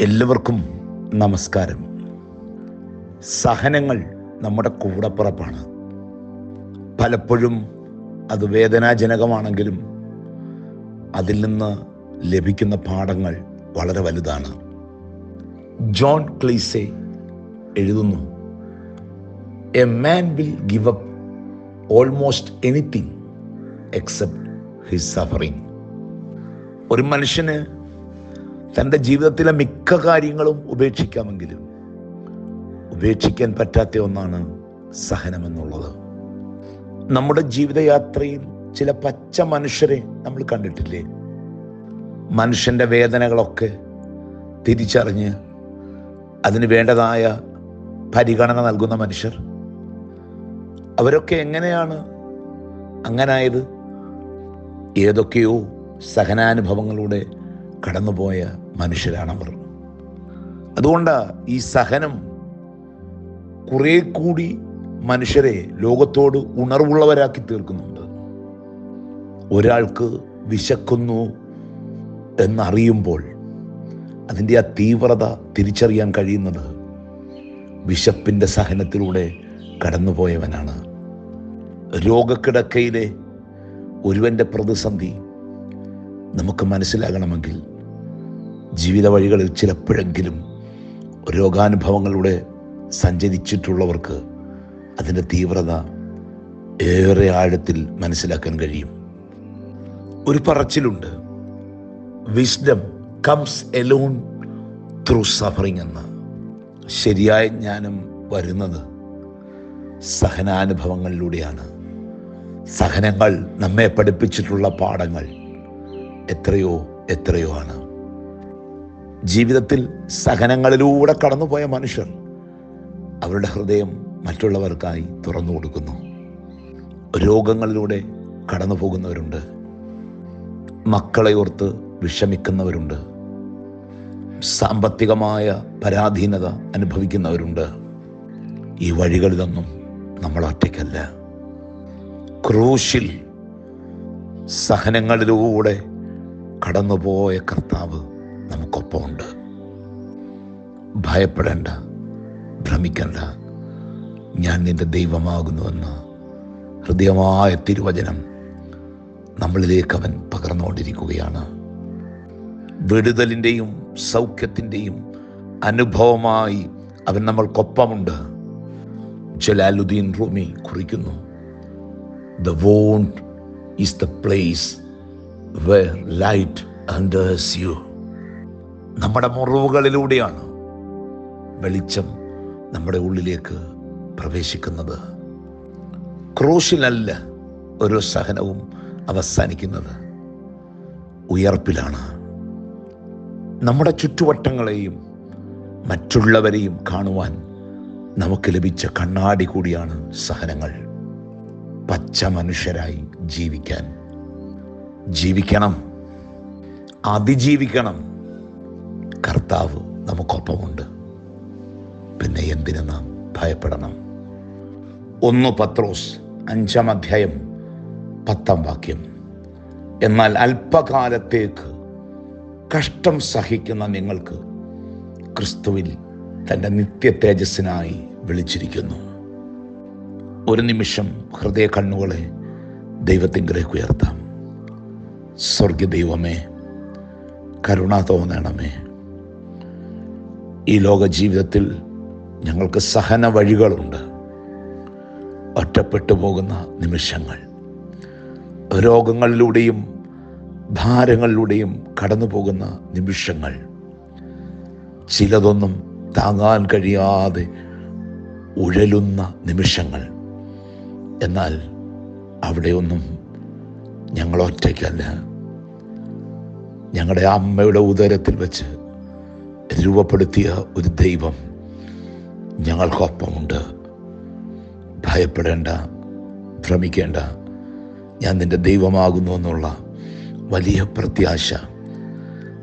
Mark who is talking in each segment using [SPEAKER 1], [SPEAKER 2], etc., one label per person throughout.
[SPEAKER 1] എല്ലാവർക്കും നമസ്കാരം. സഹനങ്ങൾ നമ്മുടെ കൂടപ്പിറപ്പാണ്. പലപ്പോഴും അത് വേദനാജനകമാണെങ്കിലും അതിൽ നിന്ന് ലഭിക്കുന്ന പാഠങ്ങൾ വളരെ വലുതാണ്. ജോൺ ക്ലീസെ എഴുതുന്നു a man will give up almost anything except his suffering ഒരു മനുഷ്യന് തന്റെ ജീവിതത്തിലെ മിക്ക കാര്യങ്ങളും ഉപേക്ഷിക്കാമെങ്കിലും ഉപേക്ഷിക്കാൻ പറ്റാത്ത ഒന്നാണ് സഹനമെന്നുള്ളത്. നമ്മുടെ ജീവിതയാത്രയിൽ ചില പച്ച മനുഷ്യരെ നമ്മൾ കണ്ടിട്ടില്ലേ? മനുഷ്യന്റെ വേദനകളൊക്കെ തിരിച്ചറിഞ്ഞ് അതിന് വേണ്ടതായ പരിഗണന നൽകുന്ന മനുഷ്യർ. അവരൊക്കെ എങ്ങനെയാണ് അങ്ങനായത്? ഏതൊക്കെയോ സഹനാനുഭവങ്ങളിലൂടെ കടന്നുപോയ മനുഷ്യരാണവർ അതുകൊണ്ട് ഈ സഹനം കുറെ കൂടി മനുഷ്യരെ ലോകത്തോട് ഉണർവുള്ളവരാക്കി തീർക്കുന്നുണ്ട്. ഒരാൾക്ക് വിശക്കുന്നു എന്നറിയുമ്പോൾ അതിന്റെ ആ തീവ്രത തിരിച്ചറിയാൻ കഴിയുന്നത് വിശപ്പിന്റെ സഹനത്തിലൂടെ കടന്നുപോയവനാണ്. രോഗക്കിടക്കയിലെ ഒരുവന്റെ പ്രതിസന്ധി നമുക്ക് മനസ്സിലാകണമെങ്കിൽ ജീവിത വഴികളിൽ ചിലപ്പോഴെങ്കിലും രോഗാനുഭവങ്ങളിലൂടെ സഞ്ചരിച്ചിട്ടുള്ളവർക്ക് അതിന്റെ തീവ്രത ഏറെ ആഴത്തിൽ മനസ്സിലാക്കാൻ കഴിയും. ഒരു പറച്ചിലുണ്ട്. Wisdom comes alone through suffering എന്ന്. ശരിയായ ജ്ഞാനം വരുന്നത് സഹനാനുഭവങ്ങളിലൂടെയാണ്. സഹനങ്ങൾ നമ്മെ പഠിപ്പിച്ചിട്ടുള്ള പാഠങ്ങൾ എത്രയോ എത്രയോ ആണ്. ജീവിതത്തിൽ സഹനങ്ങളിലൂടെ കടന്നുപോയ മനുഷ്യർ അവരുടെ ഹൃദയം മറ്റുള്ളവർക്കായി തുറന്നു കൊടുക്കുന്നു. രോഗങ്ങളിലൂടെ കടന്നു പോകുന്നവരുണ്ട്. മക്കളെ ഓർത്ത് വിഷമിക്കുന്നവരുണ്ട്. സാമ്പത്തികമായ പരാധീനത അനുഭവിക്കുന്നവരുണ്ട്. ഈ വഴികളിലൊന്നും നമ്മൾ ഒറ്റയ്ക്കല്ല. ക്രൂശിൽ സഹനങ്ങളിലൂടെ കടന്നുപോയ കർത്താവ് നമുക്കൊപ്പമുണ്ട്. ഭയപ്പെടേണ്ട ഭ്രമിക്കണ്ട. ഞാൻ നിന്റെ ദൈവമാകുന്നുവെന്ന് ഹൃദയമായ തിരുവചനം നമ്മളിലേക്ക് അവൻ പകർന്നുകൊണ്ടിരിക്കുകയാണ്. വിടുതലിന്റെയും സൗഖ്യത്തിന്റെയും അനുഭവമായി അവൻ നമ്മൾക്കൊപ്പമുണ്ട്. ജലാലുദ്ദീൻ റൂമി കുറിക്കുന്നു the wound is the place where light enters you നമ്മുടെ മുറിവുകളിലൂടെയാണ് വെളിച്ചം നമ്മുടെ ഉള്ളിലേക്ക് പ്രവേശിക്കുന്നത്. ക്രൂശിലല്ല ഒരു സഹനവും അവസാനിക്കുന്നത്. ഉയർപ്പിലാണ്. നമ്മുടെ ചുറ്റുവട്ടങ്ങളെയും മറ്റുള്ളവരെയും കാണുവാൻ നമുക്ക് ലഭിച്ച കണ്ണാടി കൂടിയാണ് സഹനങ്ങൾ. പച്ച മനുഷ്യരായി ജീവിക്കാൻ. ജീവിക്കണം. അതിജീവിക്കണം. കർത്താവ് നമുക്കൊപ്പമുണ്ട്. പിന്നെ എന്തിനു നാം ഭയപ്പെടണം? ഒന്ന് പത്രോസ് അഞ്ചാം അധ്യായം പത്താം വാക്യം. എന്നാൽ അല്പകാലത്തേക്ക് കഷ്ടം സഹിക്കുന്ന നിങ്ങൾക്ക് ക്രിസ്തുവിൽ തന്റെ നിത്യ തേജസ്സിനായി വിളിച്ചിരിക്കുന്നു. ഒരു നിമിഷം ഹൃദയ കണ്ണുകളെ ദൈവത്തിങ്കിലേക്ക് ഉയർത്താം. സ്വർഗ ദൈവമേ കരുണ തോന്നണമേ. ഈ ലോക ജീവിതത്തിൽ ഞങ്ങൾക്ക് സഹന വഴികളുണ്ട്. ഒറ്റപ്പെട്ടു പോകുന്ന നിമിഷങ്ങൾ. രോഗങ്ങളിലൂടെയും ഭാരങ്ങളിലൂടെയും കടന്നു പോകുന്ന നിമിഷങ്ങൾ. ചിലതൊന്നും താങ്ങാൻ കഴിയാതെ ഉഴലുന്ന നിമിഷങ്ങൾ. എന്നാൽ അവിടെയൊന്നും ഞങ്ങൾ ഒറ്റയ്ക്കല്ല. ഞങ്ങളുടെ അമ്മയുടെ ഉദരത്തിൽ വെച്ച് രൂപപ്പെടുത്തിയ ഒരു ദൈവം ഞങ്ങൾക്കൊപ്പമുണ്ട്. ഭയപ്പെടേണ്ട ഭ്രമിക്കേണ്ട. ഞാൻ നിന്റെ ദൈവമാകുന്നു എന്നുള്ള വലിയ പ്രത്യാശ.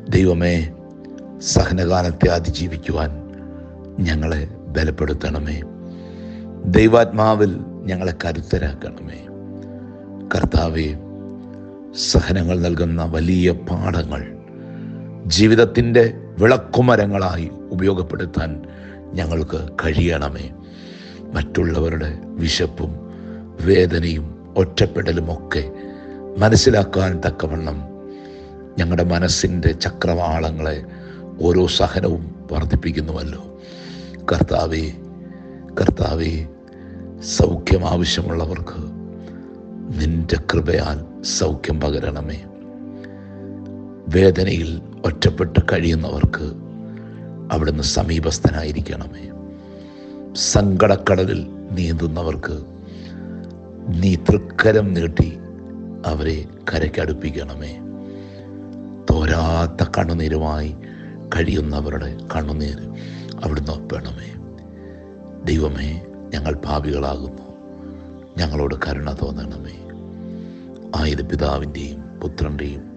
[SPEAKER 1] ദൈവമേ സഹനകാലത്തെ അതിജീവിക്കുവാൻ ഞങ്ങളെ ബലപ്പെടുത്തണമേ. ദൈവാത്മാവിൽ ഞങ്ങളെ കരുത്തരാക്കണമേ. കർത്താവെ സഹനങ്ങൾ നൽകുന്ന വലിയ പാഠങ്ങൾ ജീവിതത്തിന്റെ വിളക്കുമരങ്ങളായി ഉപയോഗപ്പെടുത്താൻ ഞങ്ങൾക്ക് കഴിയണമേ. മറ്റുള്ളവരുടെ വിശപ്പും വേദനയും ഒറ്റപ്പെടലുമൊക്കെ മനസ്സിലാക്കാൻ തക്കവണ്ണം ഞങ്ങളുടെ മനസ്സിന്റെ ചക്രവാളങ്ങളെ ഓരോ സഹനവും വർദ്ധിപ്പിക്കുന്നുവല്ലോ. കർത്താവേ കർത്താവേ സൗഖ്യം ആവശ്യമുള്ളവർക്ക് നിന്റെ കൃപയാൽ സൗഖ്യം പകരണമേ. വേദനയിൽ ഒറ്റപ്പെട്ട് കഴിയുന്നവർക്ക് അവിടുന്ന് സമീപസ്ഥനായിരിക്കണമേ. സങ്കടക്കടലിൽ നീന്തുന്നവർക്ക് നീ തൃക്കരം നീട്ടി അവരെ കരയ്ക്കടുപ്പിക്കണമേ തോരാത്ത കണ്ണുനീരുമായി കഴിയുന്നവരുടെ കണ്ണുനീര് അവിടുന്ന് ഒപ്പണമേ. ദൈവമേ ഞങ്ങൾ പാപികളാകുന്നു. ഞങ്ങളോട് കരുണ തോന്നണമേ. ആയത് പിതാവിന്റെയും പുത്രന്റെയും